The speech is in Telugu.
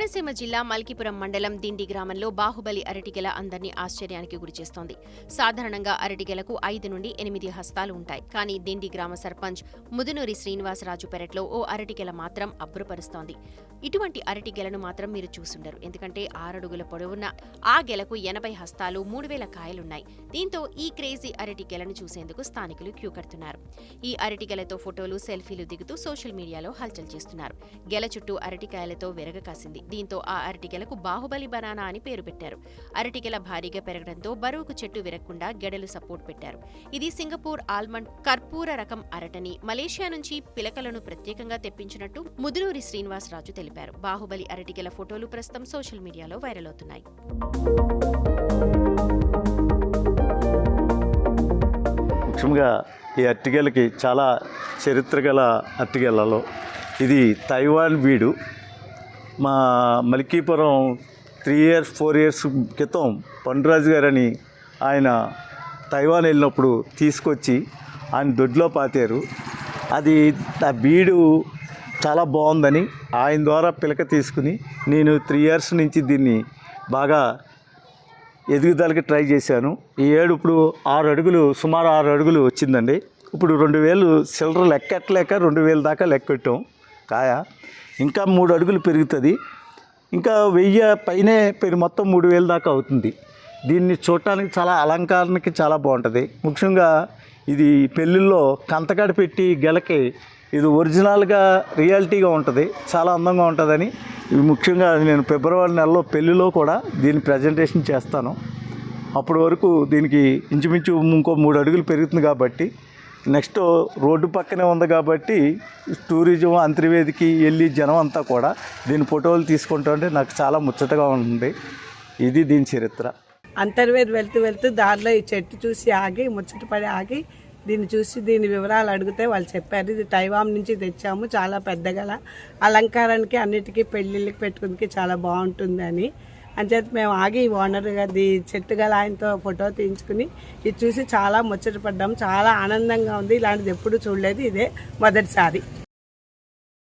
కోనసీమ జిల్లా మల్కీపురం మండలం దిండి గ్రామంలో బాహుబలి అరటిగెల అందరినీ ఆశ్చర్యానికి గురిచేస్తోంది. సాధారణంగా అరటిగెలకు ఐదు నుండి ఎనిమిది హస్తాలు ఉంటాయి. కానీ దిండి గ్రామ సర్పంచ్ ముదునూరి శ్రీనివాసరాజు పెరట్లో ఓ అరటిగెల మాత్రం అబ్బురపరుస్తోంది. ఇటువంటి అరటిగెలను మాత్రం మీరు చూసుండరు. ఎందుకంటే ఆరడుగుల పొడవున్న ఆ గెలకు ఎనభై హస్తాలు మూడు వేల కాయలున్నాయి. దీంతో ఈ క్రేజీ అరటిగెలను చూసేందుకు స్థానికులు క్యూ కడుతున్నారు. ఈ అరటిగెలతో ఫోటోలు సెల్ఫీలు దిగుతూ సోషల్ మీడియాలో హల్చల్ చేస్తున్నారు. గెల చుట్టూ అరటికాయలతో విరగ కాసింది. దీంతో ఆ అరటికెలకు బాహుబలి బనానా అని పేరు పెట్టారు. అరటికెల భారీగా పెరగడంతో బరువుకు చెట్టు విరగకుండా గెడలు సపోర్ట్ పెట్టారు. ఇది సింగపూర్ ఆల్మండ్ కర్పూర రకం అరటని మలేషియా నుంచి పిలకలను ప్రత్యేకంగా తెప్పించినట్టు ముదునూరి శ్రీనివాసరాజు తెలిపారు. బాహుబలి అరటికెల ఫోటోలు ప్రస్తుతం సోషల్ మీడియాలో వైరల్ అవుతున్నాయి. ముఖ్యంగా ఈ అట్టిగెలకి చాలా చరిత్ర గల అట్టిగెలలో ఇది తైవాన్ వీడు. మా Malikipuram three years four years క్రితం పండురాజు గారని ఆయన తైవాన్ వెళ్ళినప్పుడు తీసుకొచ్చి ఆయన దొడ్లో పాతారు. అది ఆ బీడు చాలా బాగుందని ఆయన ద్వారా పిలక తీసుకుని నేను త్రీ ఇయర్స్ నుంచి దీన్ని బాగా ఎదుగుదలకి ట్రై చేశాను. ఈ ఏడు ఇప్పుడు ఆరు అడుగులు సుమారు ఆరు అడుగులు వచ్చిందండి. ఇప్పుడు రెండు వేలు సిల్లర లెక్కట్లేక రెండు వేలు దాకా లెక్కెట్టాం కాయ. ఇంకా మూడు అడుగులు పెరుగుతుంది. ఇంకా వెయ్యి పైనే పెరి మొత్తం మూడు వేలు దాకా అవుతుంది. దీన్ని చూడటానికి చాలా అలంకారానికి చాలా బాగుంటుంది. ముఖ్యంగా ఇది పెళ్ళిళ్ళలో కంతకాడ పెట్టి గెలకి ఇది ఒరిజినల్గా రియాలిటీగా ఉంటుంది. చాలా అందంగా ఉంటుందని. ఇవి ముఖ్యంగా నేను ఫిబ్రవరి నెలలో పెళ్ళిలో కూడా దీన్ని ప్రజెంటేషన్ చేస్తాను. అప్పటి వరకు దీనికి ఇంచుమించు ఇంకో మూడు అడుగులు పెరుగుతుంది కాబట్టి నెక్స్ట్ రోడ్డు పక్కనే ఉంది కాబట్టి టూరిజం అంతర్వేదికి వెళ్ళి జనం అంతా కూడా దీని ఫోటోలు తీసుకుంటుంటే నాకు చాలా ముచ్చటగా ఉంటుంది ఇది దీని చరిత్ర. అంతర్వేది వెళ్తూ వెళ్తూ దారిలో ఈ చెట్టు చూసి ఆగి ముచ్చటపడి ఆగి దీన్ని చూసి దీని వివరాలు అడిగితే వాళ్ళు చెప్పారు ఇది తైవాన్ నుంచి తెచ్చాము చాలా పెద్దగల. అలంకారానికి అన్నిటికీ పెళ్ళిళ్ళకి పెట్టుకుందికి చాలా బాగుంటుంది అని అంచేత మేము ఆగి ఓనర్ అది చెట్టు గల ఆయనతో ఫోటో తీయించుకుని ఇది చూసి చాలా ముచ్చటపడ్డాము చాలా ఆనందంగా ఉంది. ఇలాంటిది ఎప్పుడు చూడలేదు ఇదే మొదటిసారి.